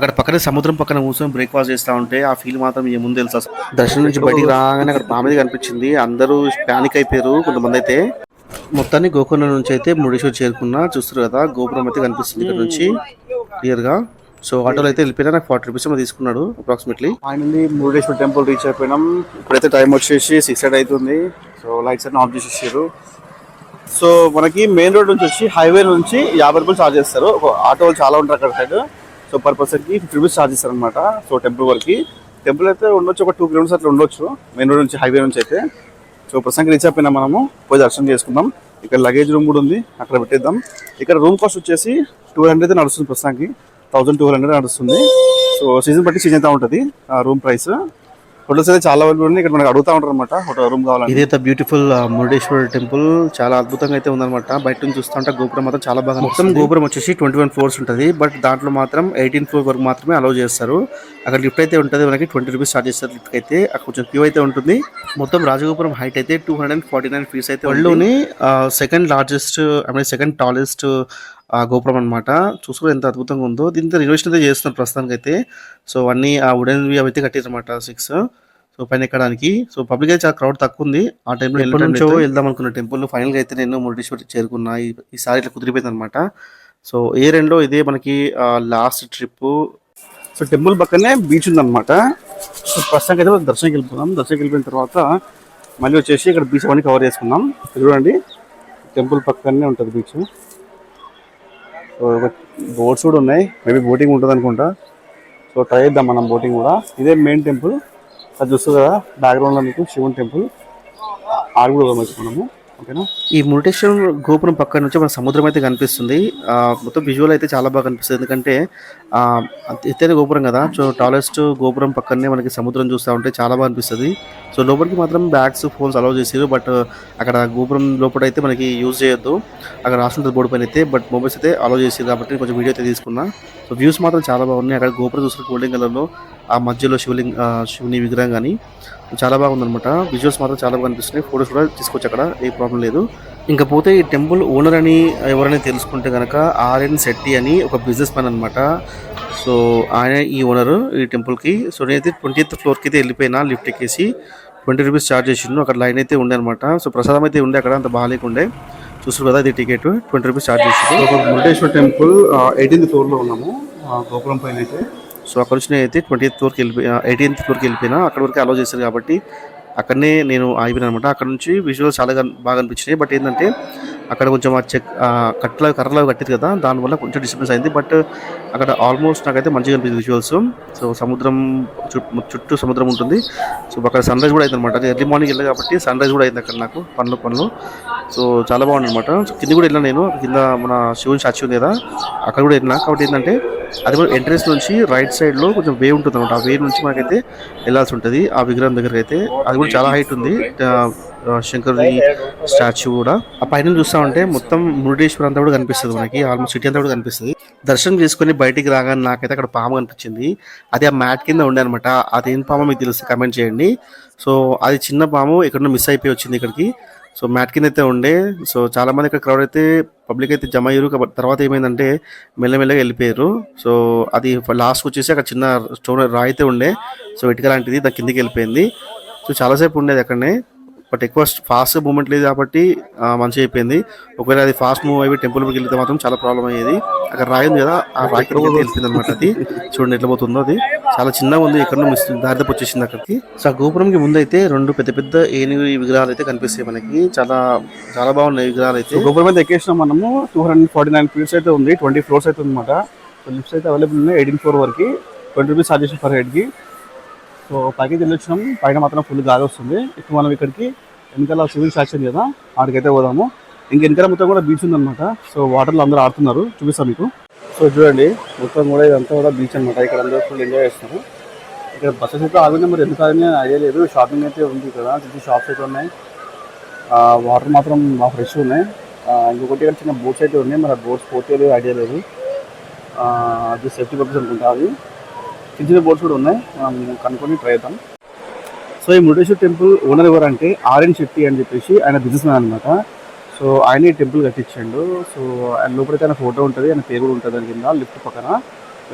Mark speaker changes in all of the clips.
Speaker 1: అక్కడ పక్కనే సముద్రం పక్కన కూర్చొని బ్రేక్ఫాస్ట్ చేస్తా ఉంటే ఆ ఫీల్ మాత్రం ఏముంది తెలుసా? దర్శనం నుంచి బయటికి రాగానే అక్కడ పామిది కనిపించింది. అందరూ ప్యానిక్ అయిపోయారు కొంతమంది అయితే. మొత్తాన్ని గోకర్ణ నుంచి అయితే మురుడేశ్వర్ చేరుకున్నా చూస్తారు కదా గోపురం అయితే కనిపిస్తుంది ఇక్కడ నుంచి. క్లియర్గా? సో ఆటోలో అయితే వెళ్ళిపోయినా నాకు ఫార్టీ రూపీస్ ఏమో తీసుకున్నాడు approximately
Speaker 2: finally Murudeshwara temple reach అయిపోయినాం. ఇప్పుడైతే టైం వచ్చేసి సిక్స్ ఎయిట్ అవుతుంది. సో లైట్స్ అన్ని ఆఫ్ చేసేసారు. సో మనకి మెయిన్ రోడ్ నుంచి వచ్చి హైవే నుంచి యాభై రూపాయలు చార్జ్ చేస్తారు. ఒక ఆటోలు చాలా ఉంటారు అక్కడ సైడ్ సో పర్కి ఫిఫ్టీ రూపీస్ ఛార్జ్ చేస్తారు అనమాట సో టెంపుల్ వరకు టెంపుల్ అయితే ఉండొచ్చు ఒక టూ కిలోమీటర్స్ అట్లా ఉండొచ్చు. మెయిన్ రోడ్ నుంచి హైవే నుంచి అయితే. సో ప్రస్తుతానికి రీచ్ అయిపోయినా మనము. పోయి దర్శనం చేసుకుందాం. ఇక్కడ లగేజ్ రూమ్ కూడా ఉంది. అక్కడ పెట్టేద్దాం. ఇక్కడ రూమ్ కాస్ట్ వచ్చేసి టూ హండ్రెడ్ నడుస్తుంది ప్రస్తుతానికి. థౌసండ్ టూ హండ్రెడ్ నడుస్తుంది. సో సీజన్ బట్టి చేంజ్ అయితే ఉంటుంది. ఆ రూమ్ ప్రైస్ హోటల్స్ అయితే చాలా అవైలబుల్ ఉన్నాయి. ఇక్కడ మనకి అడుగుతా ఉంటారు అనమాట హోటల్ రూమ్ కావాలని.
Speaker 1: ఇదైతే బ్యూటిఫుల్ మురుడేశ్వర టెంపుల్. చాలా అద్భుతంగా అయితే ఉందన్నమాట. బయట నుంచి చూస్తుంటే గోపురం మాత్రం చాలా బాగా మొత్తం గోపురం వచ్చేసి ట్వంటీ వన్ ఫ్లోర్స్ ఉంటుంది. బట్ దాంట్లో మాత్రం ఎయిటీన్ ఫ్లోర్ వరకు మాత్రమే అలౌ చేస్తారు. అక్కడ లిఫ్ట్ అయితే ఉంటుంది మనకి ట్వంటీ రూపీస్ చార్జ్ చేస్తారు లిఫ్ట్ అయితే. అక్కడ కొంచెం క్యూ అయితే ఉంటుంది. మొత్తం రాజగోపురం హైట్ అయితే two hundred and forty nine feets అయితే వరల్డ్లోని second largest I mean second tallest గోపురం అనమాట చూసుకో ఎంత అద్భుతంగా ఉందో. దీంతో రినోవేషన్ అయితే చేస్తున్నారు ప్రస్తుతానికి అయితే సో అన్ని ఆ వుడెన్ అవి అయితే కట్టారనమాట సిక్స్ సో పైన ఎక్కడానికి. సో పబ్లిక్ అయితే చాలా క్రౌడ్ తక్కువ ఉంది. ఆ టైంలో ఎప్పటి నుంచో వెళ్దాం అనుకున్న టెంపుల్ ఫైనల్గా అయితే నేను మురుడేశ్వరి చేరుకున్నా. ఈసారి ఇట్లా కుదిరిపోయింది అనమాట సో ఏ రెండో ఇదే మనకి లాస్ట్ ట్రిప్
Speaker 2: సో టెంపుల్ పక్కనే బీచ్ ఉందన్నమాట. సో ప్రస్తుతానికి అయితే దర్శనకి వెళ్ళిపోదాం. దర్శనకి వెళ్ళిపోయిన తర్వాత మళ్ళీ వచ్చేసి ఇక్కడ బీచ్ అవన్నీ కవర్ చేసుకుందాం. ఇక్కడ చూడండి. టెంపుల్ పక్కనే ఉంటుంది బీచ్ బోట్స్ కూడా ఉన్నాయి. మేబీ బోటింగ్ ఉంటుంది అనుకుంటా. సో ట్రై చేద్దాం మనం బోటింగ్ కూడా. ఇదే మెయిన్ టెంపుల్ అది చూస్తుంది కదా బ్యాక్గ్రౌండ్లో మీకు శివుని టెంపుల్ ఆడు కూడా మనము. ఓకేనా?
Speaker 1: ఈ మురుటేశ్వరం గోపురం పక్క నుంచి మన సముద్రం అయితే కనిపిస్తుంది. మొత్తం విజువల్ అయితే చాలా బాగా కనిపిస్తుంది. ఎందుకంటే ఎత్తైన గోపురం కదా. సో టాలెస్ట్ గోపురం పక్కనే మనకి సముద్రం చూస్తూ ఉంటే చాలా బాగా అనిపిస్తుంది. సో లోపలికి మాత్రం బ్యాగ్స్ ఫోన్స్ అలౌ చేసారు బట్ అక్కడ గోపురం లోపల అయితే మనకి యూజ్ చేయొద్దు. అక్కడ రాస్తుంటుంది బోర్డు పైన అయితే. బట్ మొబైల్స్ అయితే అలౌ చేసారు కాబట్టి కొంచెం వీడియో అయితే తీసుకున్నా. సో వ్యూస్ మాత్రం చాలా బాగున్నాయి. అక్కడ గోపురం చూసిన గోల్డెన్ కలర్లో ఆ మధ్యలో శివలింగ శివుని విగ్రహం కానీ చాలా బాగుందన్నమాట. విజువల్స్ మాత్రం చాలా బాగా అనిపిస్తున్నాయి. ఫోటోస్ కూడా తీసుకోవచ్చు అక్కడ ఏ ప్రాబ్లం లేదు. ఇంకా పోతే ఈ టెంపుల్ ఓనర్ అని ఎవరైనా తెలుసుకుంటే కనుక ఆర్ఎన్ శెట్టి అని ఒక బిజినెస్ మ్యాన్ అనమాట సో ఆయన ఈ ఓనరు ఈ టెంపుల్కి సో నేనైతే ట్వంటీ ఫ్లోర్కి అయితే వెళ్ళిపోయినా లిఫ్ట్ ఎక్కేసి ట్వంటీ రూపీస్ ఛార్జ్ చేసిండు. అక్కడ లైన్ అయితే ఉండే అనమాట సో ప్రసాదం అయితే ఉండే అక్కడ అంత బాగాలేకుండే చూస్తారు కదా ఇది టికెట్ ట్వంటీ రూపీస్ ఛార్జ్ చేసిండు.
Speaker 2: ఒక మురుడేశ్వర టెంపుల్ ఎయిటీన్త్ ఫ్లోర్లో ఉన్నాము. గోపురం పైన అయితే.
Speaker 1: సో అక్కడ నుంచి అయితే ట్వంటీ ఫ్లోర్కి వెళ్ళిపోయి ఎయిటీన్త్ ఫ్లోర్కి వెళ్ళిపోయినా అక్కడ వరకు అలో చేశారు కాబట్టి అక్కడనే నేను ఆగిపోయినా అనమాట అక్కడ నుంచి విజువల్స్ చాలా బాగా అనిపించినాయి. బట్ ఏంటంటే అక్కడ కొంచెం ఆ చెక్ కట్టల కర్రలు కట్టారు కదా దానివల్ల కొంచెం డిస్టర్బెన్స్ అయింది. బట్ అక్కడ ఆల్మోస్ట్ నాకైతే మంచిగా అనిపించింది విజువల్స్ సో సముద్రం చుట్టూ చుట్టూ సముద్రం ఉంటుంది. సో అక్కడ సన్ రైజ్ కూడా అయింది అనమాట ఎర్లీ మార్నింగ్ వెళ్ళాను కాబట్టి సన్ రైజ్ కూడా అయింది అక్కడ నాకు పనులు పనులు. సో చాలా బాగుంది అనమాట కింద కూడా వెళ్ళాను నేను. కింద మన శివుని స్టాచ్యూ ఉంది కదా అక్కడ కూడా వెళ్ళినా. కాబట్టి ఏంటంటే అది కూడా ఎంట్రెన్స్ నుంచి రైట్ సైడ్లో కొంచెం వే ఉంటుంది అనమాట ఆ వే నుంచి మనకైతే వెళ్ళాల్సి ఉంటుంది. ఆ విగ్రహం దగ్గరికి అయితే అది కూడా చాలా హైట్ ఉంది. ఆ, శంకరుడి స్టాచ్యూ కూడా. ఆ పైన చూస్తా ఉంటే మొత్తం మురుడేశ్వర్ అంతా కూడా కనిపిస్తుంది మనకి. ఆల్మోస్ట్ సిటీ అంతా కూడా కనిపిస్తుంది. దర్శనం చేసుకుని బయటికి రాగానే నాకైతే అక్కడ పాము కనిపించింది. అది ఆ మ్యాట్ కింద ఉండే అనమాట అదేం పాము మీకు తెలుసు. కమెంట్ చేయండి. సో అది చిన్న పాము ఎక్కడో మిస్ అయిపోయి వచ్చింది ఇక్కడికి. సో మ్యాట్ కింద అయితే ఉండే. సో చాలా మంది ఇక్కడ క్రౌడ్ అయితే పబ్లిక్ అయితే జమ అయ్యారు. కాబట్టి తర్వాత ఏమైందంటే మెల్లమెల్లగా వెళ్ళిపోయారు. సో అది లాస్ట్ వచ్చేసి అక్కడ చిన్న స్టోన్ రాయి అయితే ఉండే. సో ఇటుక లాంటిది దాని కిందికి వెళ్ళిపోయింది. సో చాలాసేపు ఉండేది అక్కడనే. బట్ ఎక్కువ ఫాస్ట్ మూవ్మెంట్ లేదు కాబట్టి ఆ, మంచిగా అయిపోయింది. ఒకవేళ అది ఫాస్ట్ మూవ్ అయ్యి టెంపుల్కి వెళ్తే మాత్రం చాలా ప్రాబ్లం అయ్యేది. అక్కడ రాయి ఉంది కదా ఆ రాయి అయితే వెళ్ళిపోయింది అనమాట అది. చూడండి ఎట్లా పోతుందో అది. చాలా చిన్నగా ఉంది ఎక్కడో మిస్ వచ్చేసింది అక్కడికి. సో ఆ గోపురంకి ముందు అయితే రెండు పెద్ద పెద్ద ఏనుగు విగ్రహాలు అయితే కనిపిస్తాయి మనకి. చాలా చాలా బాగున్నాయి విగ్రహాలు అయితే.
Speaker 2: గోపురం మీద ఎక్కేసినాం మనము. Two hundred forty nine feets అయితే ఉంది ట్వంటీ ఫ్లోర్స్ అయితే ఉందన్నమాట. లిఫ్ట్స్ అయితే అవైలబుల్ ఉన్నాయి ఎయిటీన్ ఫ్లోర్ వరకు. ట్వంటీ రూపీస్ ఛార్జెస్ పర్ హెడ్కి సో పైకి వెళ్ళొచ్చినాం. పైన మాత్రం ఫుల్ గాలి వస్తుంది. ఇప్పుడు మనం ఇక్కడికి వెనకాల సివిల్ సాక్షన్ కదా ఆడికైతే పోదాము. ఇంక వెనకాల మొత్తం కూడా బీచ్ ఉందన్నమాట. సో వాటర్లో అందరూ ఆడుతున్నారు. చూపిస్తాను మీకు. సో చూడండి మొత్తం కూడా ఇదంతా కూడా బీచ్ అనమాట ఇక్కడ అందరూ ఫుల్ ఎంజాయ్ చేస్తున్నారు. ఇక్కడ బస్సెస్ అయితే ఆగినా మరి ఎందుకు ఆగినా ఐడియా లేదు. షాపింగ్ అయితే ఉంది ఇక్కడ. చిన్న షాప్స్ అయితే ఉన్నాయి. వాటర్ మాత్రం బాగా ఫ్రెష్ ఉన్నాయి. ఇంకొకటి ఇక్కడ చిన్న బోట్స్ అయితే ఉన్నాయి. మరి ఆ బోట్స్ పోతే లేదు ఐడియా లేదు. అది సేఫ్టీ పర్పస్ అనుకుంటా అది. చిన్న చిన్న బోర్డ్స్ కూడా ఉన్నాయి. మనం కనుక్కొని ట్రై అవుతాం సో ఈ మురుడేశ్వర్ టెంపుల్ ఓనర్ ఎవరంటే ఆర్ఎన్ శెట్టి అని చెప్పేసి ఆయన బిజినెస్ మ్యాన్ అనమాట సో ఆయన ఈ టెంపుల్ కట్టించాడు. సో ఆయన లోపలైతే ఆయన ఫోటో ఉంటుంది ఆయన పేరు కూడా ఉంటుంది దాని కింద లిఫ్ట్ పక్కన.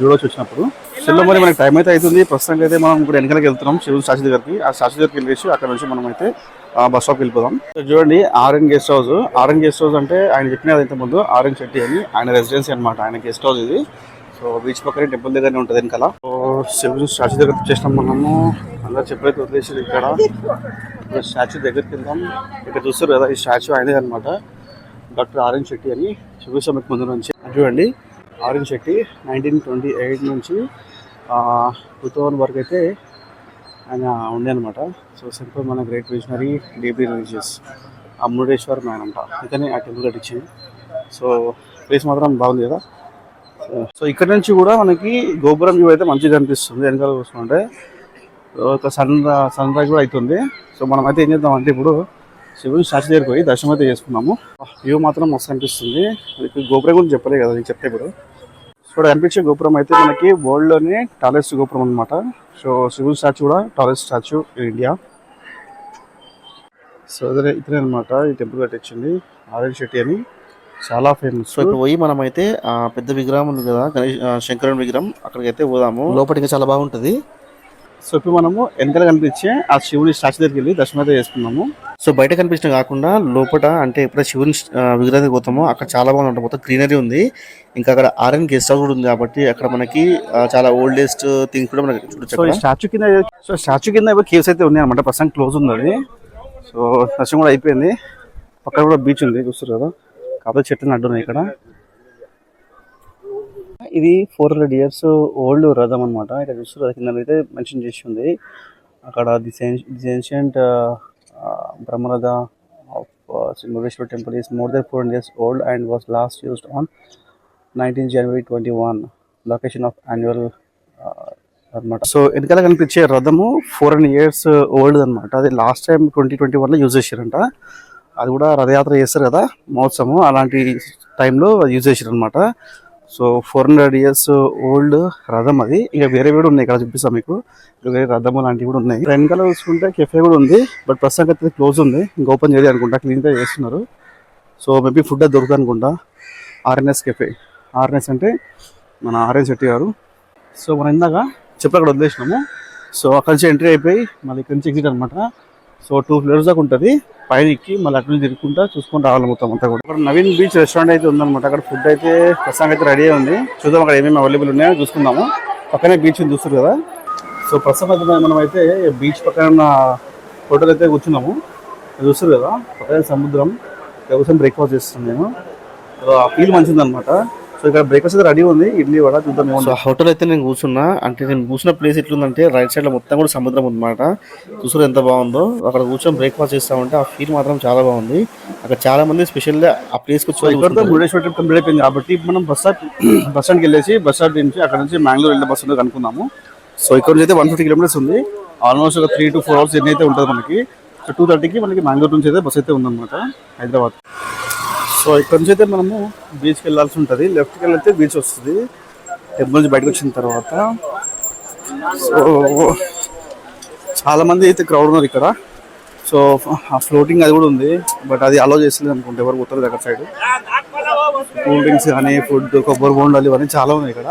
Speaker 2: చూడవచ్చు వచ్చినప్పుడు. సెల్లో మరి మనకి టైం అయితే అవుతుంది. ప్రస్తుతానికి అయితే మనం ఇప్పుడు వెనకాలకి వెళ్తున్నాం శివుడు శాశ్వత దగ్గరికి. ఆ శాశ్వత దగ్గరికి వెళ్ళేసి అక్కడ నుంచి మనం అయితే బస్ స్టాప్కి వెళ్ళిపోదాం. సో చూడండి RN guest house RN guest house అంటే ఆయన చెప్పినది ఇంత ముందు ఆరెంజ్ చెట్టి అని. ఆయన రెసిడెన్సీ అనమాట ఆయన గెస్ట్ హౌస్ ఇది. సో బీచ్ పక్కనే టెంపుల్ దగ్గరనే ఉంటుంది వెనకాల. సో స్టాచ్యూ దగ్గర వచ్చేసినాం మనము. అందరూ చెప్పైతే వదిలేసి ఇక్కడ. స్టాచ్యూ దగ్గరికి వెళ్దాం. ఇక్కడ చూస్తారు కదా ఈ స్టాచ్యూ ఆయనది అనమాట డాక్టర్ ఆరెంజ్ శెట్టి అని చూపిస్తాం ముందు నుంచి. చూడండి RN Shetty nineteen twenty eight నుంచి టూ థౌజండ్ వరకు అయితే ఆయన ఉండే అనమాట సో సింపుల్ మన గ్రేట్ విజనరీ డీపీ రిలీజియస్. ఆ మురుడేశ్వర్ మ్యాన్ అంట. ఇతనే ఆ టెంపుల్ కట్టించింది. సో ప్లేస్ మాత్రం బాగుంది కదా. సో- ఇక్కడ నుంచి కూడా మనకి గోపురం వ్యూ అయితే మంచిగా కనిపిస్తుంది వెనకాల చూసుకుంటే ఒక సన్ సన్ రైజ్ కూడా అవుతుంది. సో మనం అయితే ఏం చేద్దాం అంటే ఇప్పుడు శివుని స్టాచ్యూ దగ్గరికి పోయి దర్శనం అయితే చేసుకున్నాము. వ్యూ మాత్రం మస్తు అనిపిస్తుంది. గోపురం గురించి చెప్పలే కదా నేను చెప్తే ఇప్పుడు. సో ఇక్కడ కనిపించే గోపురం అయితే మనకి వరల్డ్లోనే టాలెస్ట్ గోపురం అనమాట సో శివుని స్టాచ్యూ కూడా tallest statue in India so ఇతనే ఇతనే అనమాట ఈ టెంపుల్ కట్టించింది ఆరెంజ్ షెట్టి అని. చాలా ఫేమస్
Speaker 1: సో ఇప్పుడు పోయి మనం అయితే ఆ పెద్ద విగ్రహం ఉంది కదా గణేష్ శంకరుని విగ్రహం అక్కడికి అయితే పోదాము. లోపల ఇంకా చాలా బాగుంటది.
Speaker 2: సో ఇప్పుడు మనము వెనకాల కనిపించే ఆ శివుని స్టాచ్యూ దగ్గరికి వెళ్ళి దర్శనం అయితే చేసుకున్నాము
Speaker 1: సో బయట కనిపించడం కాకుండా లోపల అంటే ఎప్పుడైతే శివుని ఆ, విగ్రహం దగ్గరికి పోతామో అక్కడ చాలా బాగుంది ఉంటుంది మొత్తం గ్రీనరీ ఉంది. ఇంకా అక్కడ ఆర్ఎన్ గెస్ట్ హౌస్ కూడా ఉంది కాబట్టి అక్కడ మనకి చాలా ఓల్డెస్ట్ థింగ్స్ కూడా మనకి చూడొచ్చు.
Speaker 2: స్టాచ్యూ కింద సో స్టాచ్యూ కింద కేవ్స్ అయితే ఉన్నాయి అనమాట ప్రస్తుతం క్లోజ్ ఉంది అది సో దర్శనం కూడా అయిపోయింది. పక్కన కూడా బీచ్ ఉంది చూస్తారు కదా. కాకపోతే చెట్లు నడ్డున్నాయి ఇక్కడ. ఇది ఫోర్ హండ్రెడ్ ఇయర్స్ ఓల్డ్ రథం అనమాట ఇక్కడ చూస్తారు కింద అయితే మెన్షన్ చేసి ఉంది. అక్కడ the ancient Brahmaratha of Simheshwara temple is more than four hundred years old and was last used on nineteen January twenty one location of annual అనమాట సో వెనకాల కనిపించే రథము ఫోర్ హండ్రెడ్ ఇయర్స్ ఓల్డ్ అనమాట అది last time twenty twenty వన్లో use చేశారంట. అది కూడా రథయాత్ర చేస్తారు కదా మహోత్సవం అలాంటి టైంలో యూజ్ చేసారు అనమాట so four hundred years old రథం అది. ఇక వేరే కూడా ఉన్నాయి ఇక్కడ చూపిస్తాం మీకు. ఇక్కడ వేరే రథము లాంటివి కూడా ఉన్నాయి. వెనకాల చూసుకుంటే కెఫే కూడా ఉంది బట్ ప్రస్తుతానికి అయితే క్లోజ్ ఉంది. ఇంకా ఓపెన్ చేయాలి అనుకుంటా క్లీన్గా చేస్తున్నారు. సో మేబీ ఫుడ్ అది దొరుకుతుంది అనుకుంటా. ఆర్ఎన్ఎస్ కెఫే ఆర్ఎన్ఎస్ అంటే మన ఆర్ఎన్ శెట్టి గారు. సో మనం ఇందాక చెప్పు అక్కడ వదిలేసినాము. సో అక్కడి నుంచి ఎంట్రీ అయిపోయి మళ్ళీ ఇక్కడి నుంచి ఎగ్జిట్ అనమాట సో టూ ఫ్లోర్స్ దాకా ఉంటుంది. పైన ఎక్కి మళ్ళీ అక్కడ నుంచి తిరుగుకుంటా చూసుకొని రావాలి మొత్తం అంతా కూడా. అక్కడ నవీన్ బీచ్ రెస్టారెంట్ అయితే ఉందన్నమాట. అక్కడ ఫుడ్ అయితే ప్రస్తుతానికి అయితే రెడీ ఉంది. చూద్దాం అక్కడ ఏమేమి అవైలబుల్ ఉన్నాయో చూసుకుందాము. పక్కనే బీచ్ చూస్తారు కదా. సో ప్రస్తుతం మనం అయితే బీచ్ పక్కన ఉన్న హోటల్ అయితే కూర్చున్నాము. చూస్తారు కదా. పక్కనే సముద్రం. కోసం బ్రేక్ఫాస్ట్ చేస్తున్నాను నేను. ఆ ఫీల్ మంచిది అనమాట సో ఇక్కడ బ్రేక్ఫాస్ట్ అయితే రెడీ ఉంది. ఇడ్లీ వడ చూద్దాం
Speaker 1: సో హోటల్ అయితే నేను కూర్చున్నా. అంటే నేను కూర్చున్న ప్లేస్ ఎట్లుందంటే రైట్ సైడ్లో మొత్తం కూడా సముద్రం ఉందన్నమాట చూసారు ఎంత బాగుందో. అక్కడ కూర్చొని బ్రేక్ఫాస్ట్ చేస్తామంటే ఆ ఫీల్ మాత్రం చాలా బాగుంది. అక్కడ చాలా మంది స్పెషల్గా ఆ ప్లేస్కి
Speaker 2: సో ఇక్కడతో మురుడేశ్వర ట్రిప్ కంప్లీట్ అయిపోయింది కాబట్టి మనం బస్ స్టాప్ బస్ స్టాండ్కి వెళ్ళేసి బస్ స్టాండ్ నుంచి అక్కడ నుంచి మ్యాంగ్లూర్ వెళ్ళే బస్ ఉందో కనుక్కుందాము సో ఇక్కడ నుంచి అయితే వన్ ఫిఫ్టీ కిలోమీటర్స్ ఉంది. ఆల్మోస్ట్ ఒక three to four hours journey అయితే ఉంటుంది మనకి. సో టూ థర్టీకి మనకి మ్యాంగ్లూర్ నుంచి అయితే బస్ అయితే ఉందన్నమాట హైదరాబాద్. సో ఇక్కడ నుంచి అయితే మనము బీచ్కి వెళ్ళాల్సి ఉంటుంది. లెఫ్ట్కి వెళ్ళితే బీచ్ వస్తుంది. టెంపుల్ నుంచి బయటకు వచ్చిన తర్వాత. సో చాలామంది అయితే క్రౌడ్ ఉన్నారు ఇక్కడ. సో ఆ ఫ్లోటింగ్ అది కూడా ఉంది. బట్ అది అలో చేస్తలేదు అనుకుంటే. ఎవరు పోతారు అక్కడ సైడ్ కూల్ డ్రింక్స్ కానీ ఫుడ్ కొబ్బరి బోండాలు ఇవన్నీ చాలా ఉన్నాయి ఇక్కడ.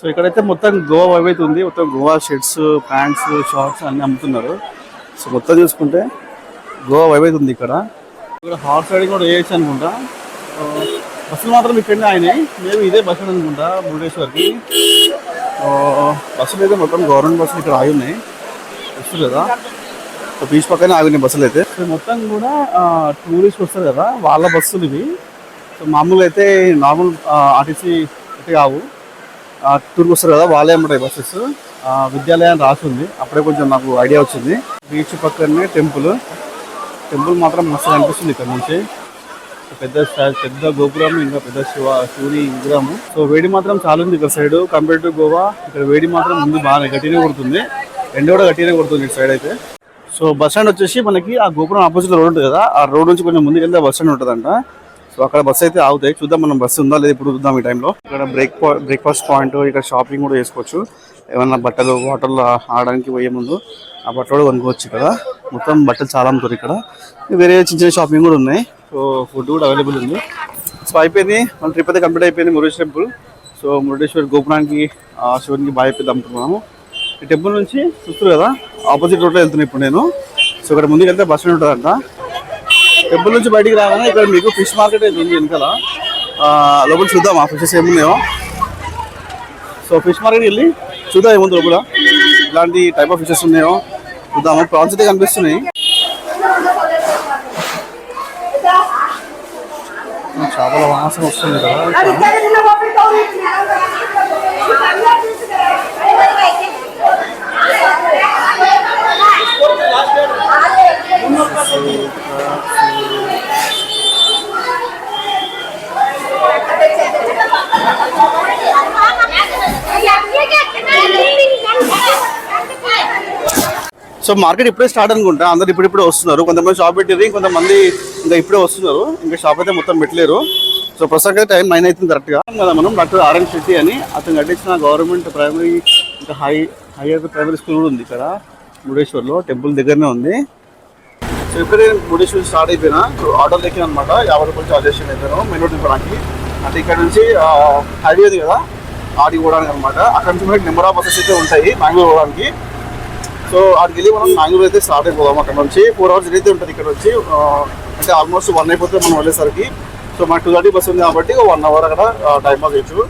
Speaker 2: సో ఇక్కడైతే మొత్తం గోవా వైపు అయితే ఉంది. మొత్తం గోవా షర్ట్స్ ప్యాంట్స్ షార్ట్స్ అన్నీ అమ్ముతున్నారు. సో మొత్తం చూసుకుంటే గోవా వైపు అయితే ఉంది ఇక్కడ. ఇక్కడ హార్స్ రైడింగ్ కూడా వేయచ్చు అనుకుంటా. బస్సులు మాత్రం ఇక్కడనే ఆయన మేము ఇదే బస్సు అనుకుంటా మురుడేశ్వర్కి. బస్సులు అయితే మొత్తం గవర్నమెంట్ బస్సులు ఇక్కడ ఆగి ఉన్నాయి. బస్సులు కదా. బీచ్ పక్కనే ఆగి ఉన్నాయి బస్సులు అయితే. సో మొత్తం కూడా టూరిస్ట్ వస్తారు కదా వాళ్ళ బస్సులు ఇవి. సో మామూలుగా అయితే నార్మల్ ఆర్టీసీ అయితే కావు. టూర్కి వస్తారు కదా వాళ్ళే ఉంటాయి బస్సెస్. విద్యాలయం రాసి ఉంది. అప్పుడే కొంచెం నాకు ఐడియా వచ్చింది. బీచ్ పక్కనే టెంపుల్. టెంపుల్ మాత్రం మస్తు అనిపిస్తుంది ఇక్కడ నుంచి. పెద్ద పెద్ద గోపురం ఇంకా పెద్ద శివ శివుని విగ్రహం సో వేడి మాత్రం చాలా ఉంది ఇక్కడ సైడ్ కంపేర్ టు గోవా ఇక్కడ వేడి మాత్రం ముందు బాగా గట్టినే కొడుతుంది. ఎండ కూడా గట్టినే కొడుతుంది ఇటు సైడ్ అయితే. సో బస్ స్టాండ్ వచ్చేసి మనకి ఆ గోపురం ఆపోజిట్ రోడ్ ఉంటుంది కదా. ఆ రోడ్ నుంచి కొంచెం ముందుకు వెళ్తే బస్ స్టాండ్ ఉంటుందంట. సో అక్కడ బస్ అయితే ఆగుతాయి. చూద్దాం మనం బస్సు ఉందా లేదా ఇప్పుడు చూద్దాం ఈ టైంలో ఇక్కడ బ్రేక్ బ్రేక్ఫాస్ట్ పాయింట్ ఇక్కడ షాపింగ్ కూడా చేసుకోవచ్చు. ఏమన్నా బట్టలు వాటర్లో ఆడడానికి పోయే ముందు ఆ బట్టలు కూడా కొనుక్కోవచ్చు కదా మొత్తం బట్టలు చాలా అమ్ముతారు ఇక్కడ. వేరే చిన్న చిన్న షాపింగ్ కూడా ఉన్నాయి. సో ఫుడ్ కూడా అవైలబుల్ ఉంది. సో అయిపోయింది. మన ట్రిప్ అయితే కంప్లీట్ అయిపోయింది మురుగేష్ టెంపుల్. సో మురుడేశ్వర్ గోపురానికి ఆ, శివునికి బాగా చెప్పి అనుకుంటున్నాము. ఈ టెంపుల్ నుంచి చూస్తారు కదా ఆపోజిట్ రోడ్లో వెళ్తున్నాను ఇప్పుడు నేను. సో ఇక్కడ ముందుకు వెళ్తే బస్ స్టాండ్ ఉంటుందంట. టెంపుల్ నుంచి బయటికి రాగానే ఇక్కడ మీకు ఫిష్ మార్కెట్ అయితే ఉంది వెనకాల. లోపల చూద్దాం. ఆ ఫిషెస్ ఏమున్నాయో. సో ఫిష్ మార్కెట్ వెళ్ళి చూద్దాం ఏముంది లోపల. ఇలాంటి టైప్ ఆఫ్ ఫిషెస్ ఉన్నాయో చూద్దాము ప్రాన్స్ అయితే కనిపిస్తున్నాయి. చేపల వాసన వస్తుంది కదా. సో మార్కెట్ ఇప్పుడే స్టార్ట్ అనుకుంటా. అందరు ఇప్పుడు వస్తున్నారు. కొంతమంది షాప్ పెట్టారు కొంతమంది ఇంకా ఇప్పుడే వస్తున్నారు. ఇంకా షాప్ అయితే మొత్తం పెట్టలేరు. సో ప్రస్తుతానికి టైం నైన్ అవుతుంది కరెక్ట్గా కదా మనం? డాక్టర్ ఆర్ఎన్ శెట్టి అని అతను కట్టించిన గవర్నమెంట్ ప్రైమరీ ఇంకా హై హైయర్ ప్రైమరీ స్కూల్ కూడా ఉంది ఇక్కడ. ముడేశ్వర్లో టెంపుల్ దగ్గరనే ఉంది. సో ఇప్పుడే నేను ముడేశ్వర్ స్టార్ట్ అయిపోయినా. ఆర్డర్ ఆటోలు ఎక్కిన అనమాట యాభై రూపాయలు చార్జ్ చేసి అయిపోయాను మెయిన్ రోడ్ దింపడానికి అంటే ఇక్కడ నుంచి హైవే ఉంది కదా? ఆడికి పోవడానికి అనమాట అక్కడ నుంచి మనకి నెంబర్ ఆఫ్ బస్సెస్ అయితే ఉంటాయి మ్యాంగ్లూర్ పోవడానికి సో అక్కడికి వెళ్ళి మనం మ్యాంగ్లూర్ అయితే స్టార్ట్ అయిపోదాం అక్కడ నుంచి. ఫోర్ అవర్స్ అయితే ఉంటుంది ఇక్కడ వచ్చి అంటే ఆల్మోస్ట్ వన్ అయిపోతే మనం వెళ్ళేసరికి. సో మనకు టూ థర్టీ బస్ ఉంది కాబట్టి వన్ అవర్ అక్కడ టైం పాస్ చేయొచ్చు.